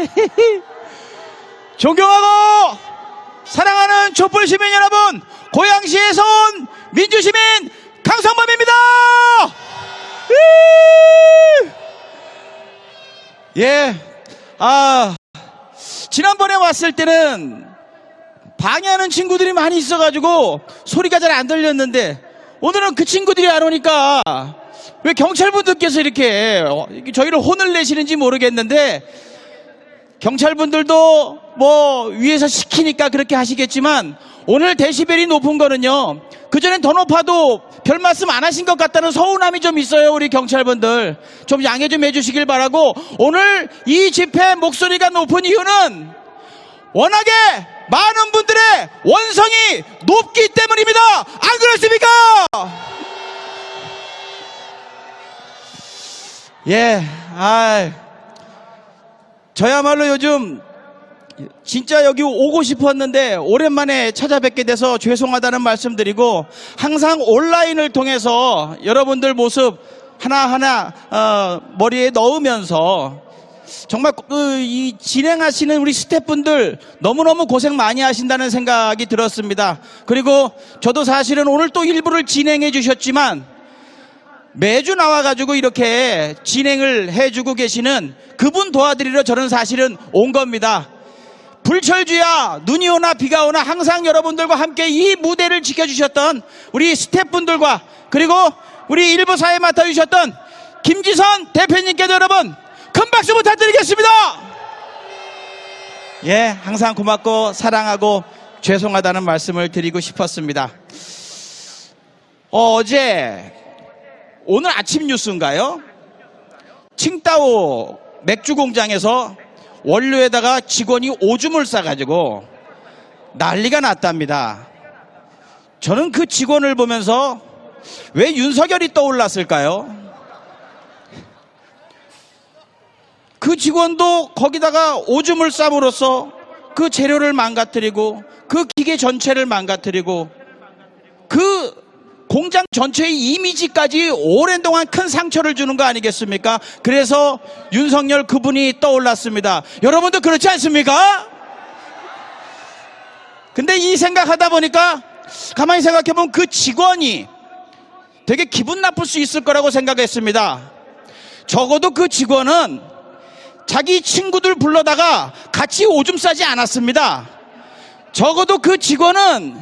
존경하고 사랑하는 촛불 시민 여러분, 고양시에서 온 민주시민 강성범입니다. 예, 아 지난번에 왔을 때는 방해하는 친구들이 많이 있어가지고 소리가 잘 안 들렸는데 오늘은 그 친구들이 안 오니까 왜 경찰분들께서 이렇게 어, 저희를 혼을 내시는지 모르겠는데 경찰분들도 뭐 위에서 시키니까 그렇게 하시겠지만 오늘 데시벨이 높은 거는요 그전엔 더 높아도 별 말씀 안 하신 것 같다는 서운함이 좀 있어요 우리 경찰분들 좀 양해 좀 해주시길 바라고 오늘 이 집회 목소리가 높은 이유는 워낙에 많은 분들의 원성이 높기 때문입니다. 안 그렇습니까? 예, 아, 저야말로 요즘 진짜 여기 오고 싶었는데 오랜만에 찾아뵙게 돼서 죄송하다는 말씀드리고 항상 온라인을 통해서 여러분들 모습 하나하나 어, 머리에 넣으면서 정말 그, 이 진행하시는 우리 스태프분들 너무너무 고생 많이 하신다는 생각이 들었습니다. 그리고 저도 사실은 오늘 또 일부를 진행해 주셨지만 매주 나와가지고 이렇게 진행을 해주고 계시는 그분 도와드리러 저는 사실은 온 겁니다. 불철주야 눈이 오나 비가 오나 항상 여러분들과 함께 이 무대를 지켜주셨던 우리 스태프분들과 그리고 우리 일부 사회 맡아주셨던 김지선 대표님께도 여러분 큰 박수 부탁드리겠습니다. 예, 항상 고맙고 사랑하고 죄송하다는 말씀을 드리고 싶었습니다. 어, 어제 오늘 아침 뉴스인가요? 칭따오 맥주 공장에서 원료에다가 직원이 오줌을 싸가지고 난리가 났답니다. 저는 그 직원을 보면서 왜 윤석열이 떠올랐을까요? 그 직원도 거기다가 오줌을 쌈으로써 그 재료를 망가뜨리고 그 기계 전체를 망가뜨리고 그 공장 전체의 이미지까지 오랜 동안 큰 상처를 주는 거 아니겠습니까? 그래서 윤석열 그분이 떠올랐습니다. 여러분도 그렇지 않습니까? 근데 이 생각하다 보니까 가만히 생각해보면 그 직원이 되게 기분 나쁠 수 있을 거라고 생각했습니다. 적어도 그 직원은 자기 친구들 불러다가 같이 오줌 싸지 않았습니다. 적어도 그 직원은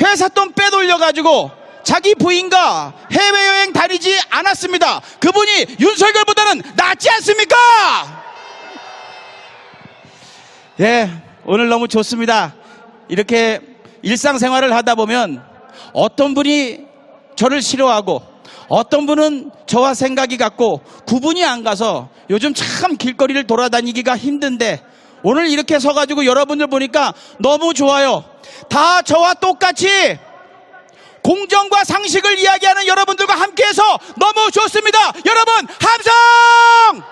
회사 돈 빼돌려가지고 자기 부인과 해외여행 다니지 않았습니다. 그분이 윤석열보다는 낫지 않습니까? 예, 오늘 너무 좋습니다. 이렇게 일상생활을 하다 보면 어떤 분이 저를 싫어하고 어떤 분은 저와 생각이 같고 구분이 안 가서 요즘 참 길거리를 돌아다니기가 힘든데 오늘 이렇게 서가지고 여러분들 보니까 너무 좋아요. 다 저와 똑같이 공정과 상식을 이야기하는 여러분들과 함께해서 너무 좋습니다. 여러분 함성!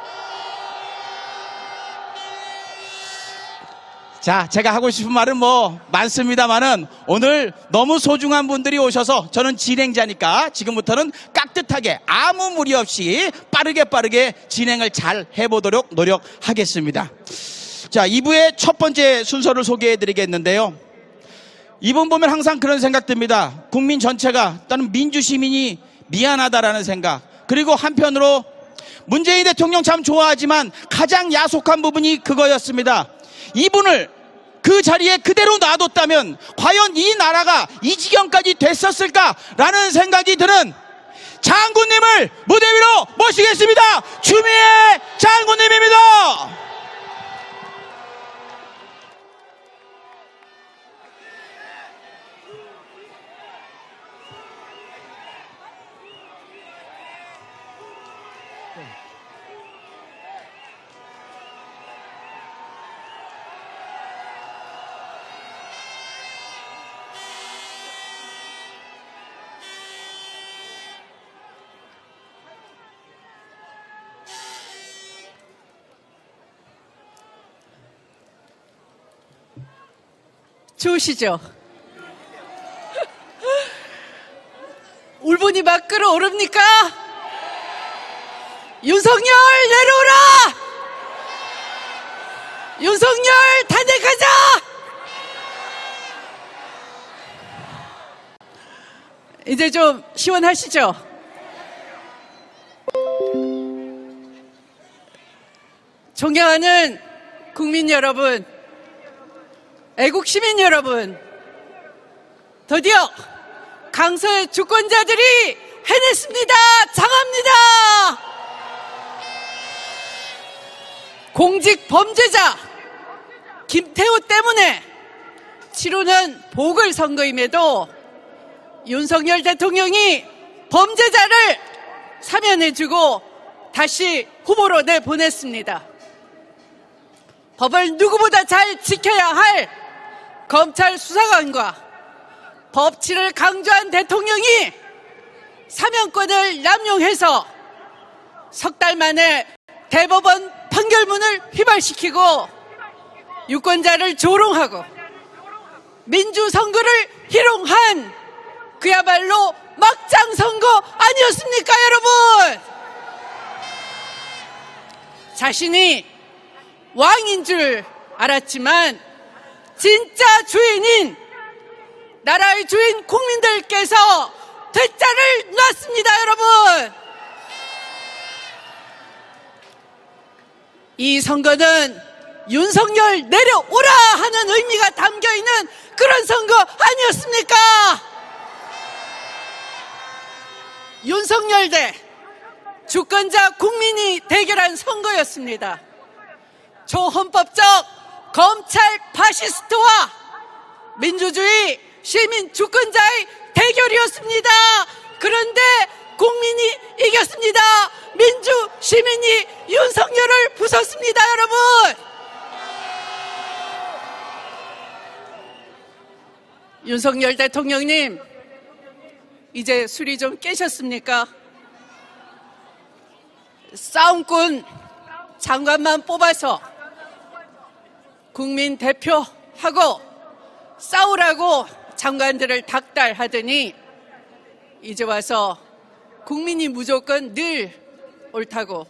자, 제가 하고 싶은 말은 뭐 많습니다만은 오늘 너무 소중한 분들이 오셔서 저는 진행자니까 지금부터는 깍듯하게 아무 무리 없이 빠르게 빠르게 진행을 잘 해보도록 노력하겠습니다. 자, 2부의 첫 번째 순서를 소개해 드리겠는데요. 이분 보면 항상 그런 생각 듭니다. 국민 전체가 또는 민주 시민이 미안하다라는 생각. 그리고 한편으로 문재인 대통령 참 좋아하지만 가장 야속한 부분이 그거였습니다. 이분을 그 자리에 그대로 놔뒀다면 과연 이 나라가 이 지경까지 됐었을까라는 생각이 드는 장군님을 무대 위로 모시겠습니다. 추미애 장군님입니다. 좋으시죠? 울분이 막 끓어오릅니까? 윤석열 내려오라! 윤석열 탄핵하자! 이제 좀 시원하시죠? 존경하는 국민 여러분, 애국 시민 여러분, 드디어 강서의 주권자들이 해냈습니다! 장합니다! 공직 범죄자 김태우 때문에 치르는 보궐선거임에도 윤석열 대통령이 범죄자를 사면해주고 다시 후보로 내보냈습니다. 법을 누구보다 잘 지켜야 할 검찰 수사관과 법치를 강조한 대통령이 사면권을 남용해서 석 달 만에 대법원 판결문을 휘발시키고 유권자를 조롱하고 민주 선거를 희롱한 그야말로 막장 선거 아니었습니까, 여러분? 자신이 왕인 줄 알았지만 진짜 주인인 나라의 주인 국민들께서 퇴짜를 놨습니다, 여러분. 이 선거는 윤석열 내려오라 하는 의미가 담겨 있는 그런 선거 아니었습니까? 윤석열 대 주권자 국민이 대결한 선거였습니다. 초헌법적 검찰 파시스트와 민주주의 시민 주권자의 대결이었습니다. 그런데 국민이 이겼습니다. 민주 시민이 윤석열을 부쉈습니다, 여러분. 윤석열 대통령님, 이제 술이 좀 깨셨습니까? 싸움꾼 장관만 뽑아서 국민 대표하고 싸우라고 장관들을 닥달하더니 이제 와서 국민이 무조건 늘 옳다고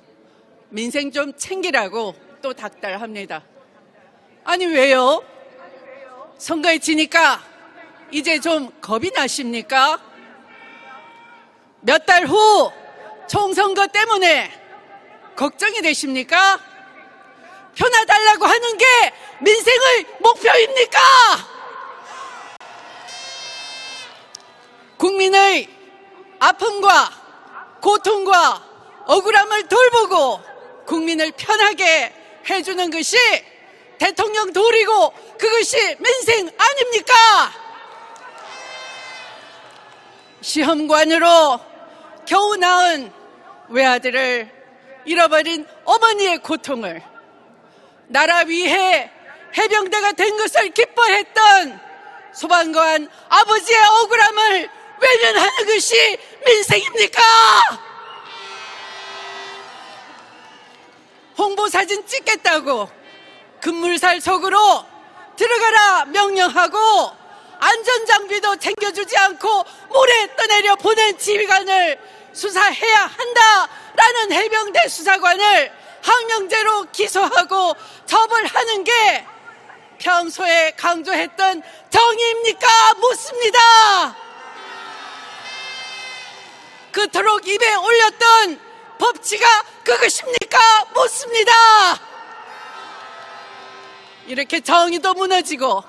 민생 좀 챙기라고 또 닥달합니다. 아니 왜요? 선거에 지니까 이제 좀 겁이 나십니까? 몇 달 후 총선거 때문에 걱정이 되십니까? 표나 달라고 하는 게 민생의 목표입니까? 국민의 아픔과 고통과 억울함을 돌보고 국민을 편하게 해주는 것이 대통령 도리고 그것이 민생 아닙니까? 시험관으로 겨우 낳은 외아들을 잃어버린 어머니의 고통을 나라 위해 해병대가 된 것을 기뻐했던 소방관 아버지의 억울함을 외면하는 것이 민생입니까? 홍보 사진 찍겠다고 금물살 속으로 들어가라 명령하고 안전장비도 챙겨주지 않고 모래 떠내려 보낸 지휘관을 수사해야 한다라는 해병대 수사관을 항명죄로 기소하고 처벌하는 게 평소에 강조했던 정의입니까? 묻습니다. 그토록 입에 올렸던 법치가 그것입니까? 묻습니다. 이렇게 정의도 무너지고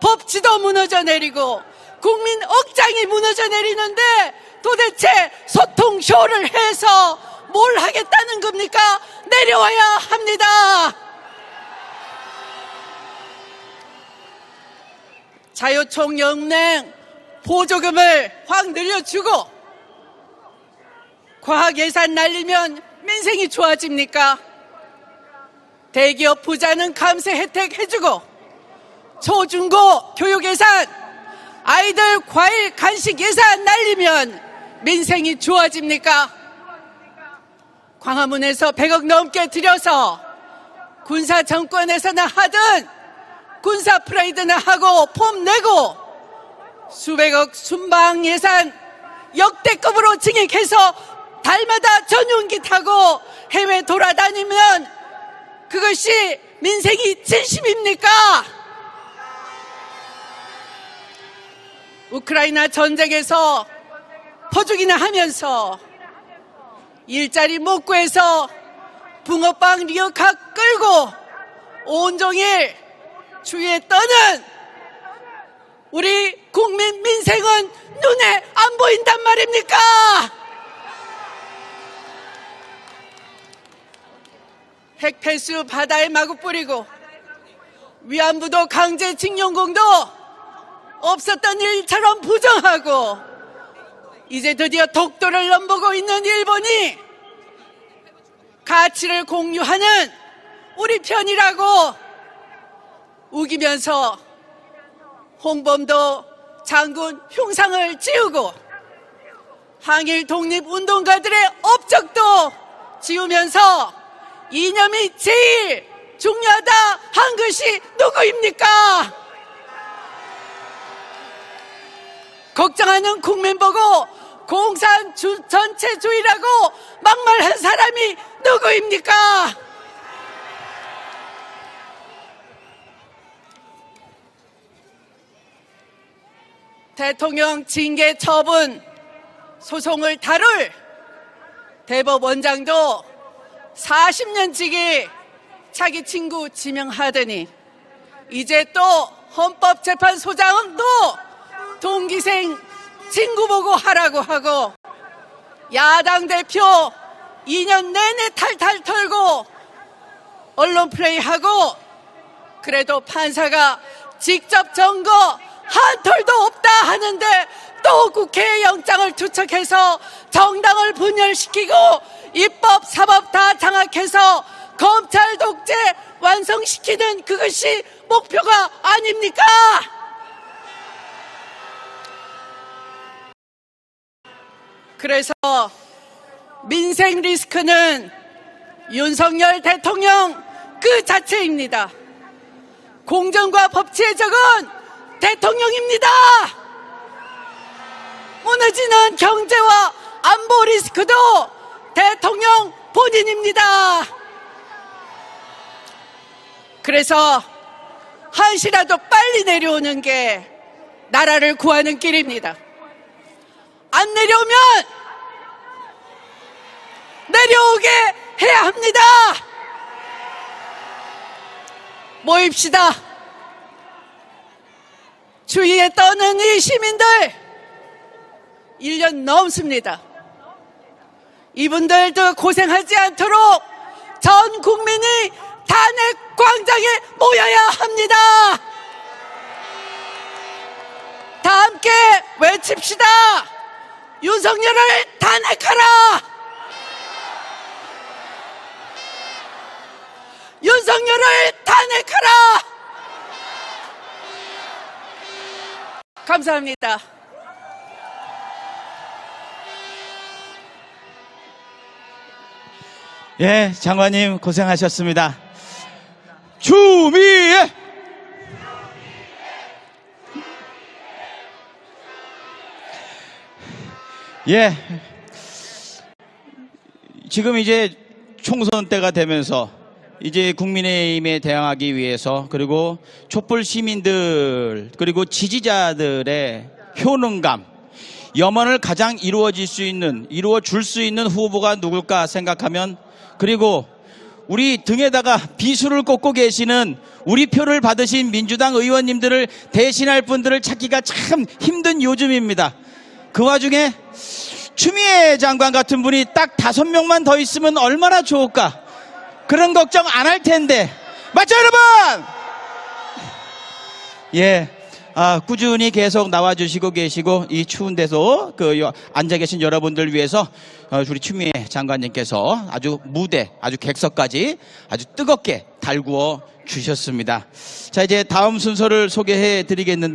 법치도 무너져 내리고 국민 억장이 무너져 내리는데 도대체 소통 쇼를 해서 뭘 하겠다는 겁니까? 내려와야 합니다. 자유총 연맹 보조금을 확 늘려주고 과학 예산 날리면 민생이 좋아집니까? 대기업 부자는 감세 혜택 해주고 초중고 교육 예산 아이들 과일 간식 예산 날리면 민생이 좋아집니까? 광화문에서 100억 넘게 들여서 군사 정권에서나 하든 군사 프레이드나 하고 폼 내고 수백억 순방 예산 역대급으로 증액해서 달마다 전용기 타고 해외 돌아다니면 그것이 민생이 진심입니까? 우크라이나 전쟁에서 퍼주기나 하면서 일자리 못 구해서 붕어빵 리어카 끌고 온종일 주위에 떠는 우리 국민 민생은 눈에 안 보인단 말입니까? 핵폐수 바다에 마구 뿌리고 위안부도 강제징용공도 없었던 일처럼 부정하고 이제 드디어 독도를 넘보고 있는 일본이 가치를 공유하는 우리 편이라고 우기면서 홍범도 장군 흉상을 지우고 항일 독립 운동가들의 업적도 지우면서 이념이 제일 중요하다 한 것이 누구입니까? 걱정하는 국민 보고 공산 주, 전체주의라고 막말한 사람이 누구입니까? 대통령 징계 처분 소송을 다룰 대법원장도 40년치기 자기 친구 지명하더니 이제 또 헌법재판소장도 동기생 친구 보고 하라고 하고 야당 대표 2년 내내 탈탈 털고 언론 플레이하고 그래도 판사가 직접 점거 한 털도 없다 하는데 또 국회에 영장을 투척해서 정당을 분열시키고 입법, 사법 다 장악해서 검찰 독재 완성시키는 그것이 목표가 아닙니까? 그래서 민생 리스크는 윤석열 대통령 그 자체입니다. 공정과 법치의 적은 대통령입니다. 무너지는 경제와 안보 리스크도 대통령 본인입니다. 그래서 한시라도 빨리 내려오는 게 나라를 구하는 길입니다. 안 내려오면 내려오게 해야 합니다. 모입시다. 주위에 떠는 이 시민들 1년 넘습니다. 이분들도 고생하지 않도록 전 국민이 탄핵 광장에 모여야 합니다. 다 함께 외칩시다. 윤석열을 탄핵하라! 윤석열을 탄핵하라! 감사합니다. 예, 장관님 고생하셨습니다. 주미애! 예. 지금 이제 총선 때가 되면서 이제 국민의힘에 대항하기 위해서 그리고 촛불 시민들 그리고 지지자들의 효능감 염원을 가장 이루어질 수 있는 이루어 줄 수 있는 후보가 누굴까 생각하면 그리고 우리 등에다가 비수를 꽂고 계시는 우리 표를 받으신 민주당 의원님들을 대신할 분들을 찾기가 참 힘든 요즘입니다. 그 와중에 추미애 장관 같은 분이 딱 다섯 명만 더 있으면 얼마나 좋을까? 그런 걱정 안 할 텐데. 맞죠, 여러분? 예. 아, 꾸준히 계속 나와주시고 계시고, 이 추운 데서 그 여- 앉아 계신 여러분들 위해서 어, 우리 추미애 장관님께서 아주 무대, 아주 객석까지 아주 뜨겁게 달구어 주셨습니다. 자, 이제 다음 순서를 소개해 드리겠는데,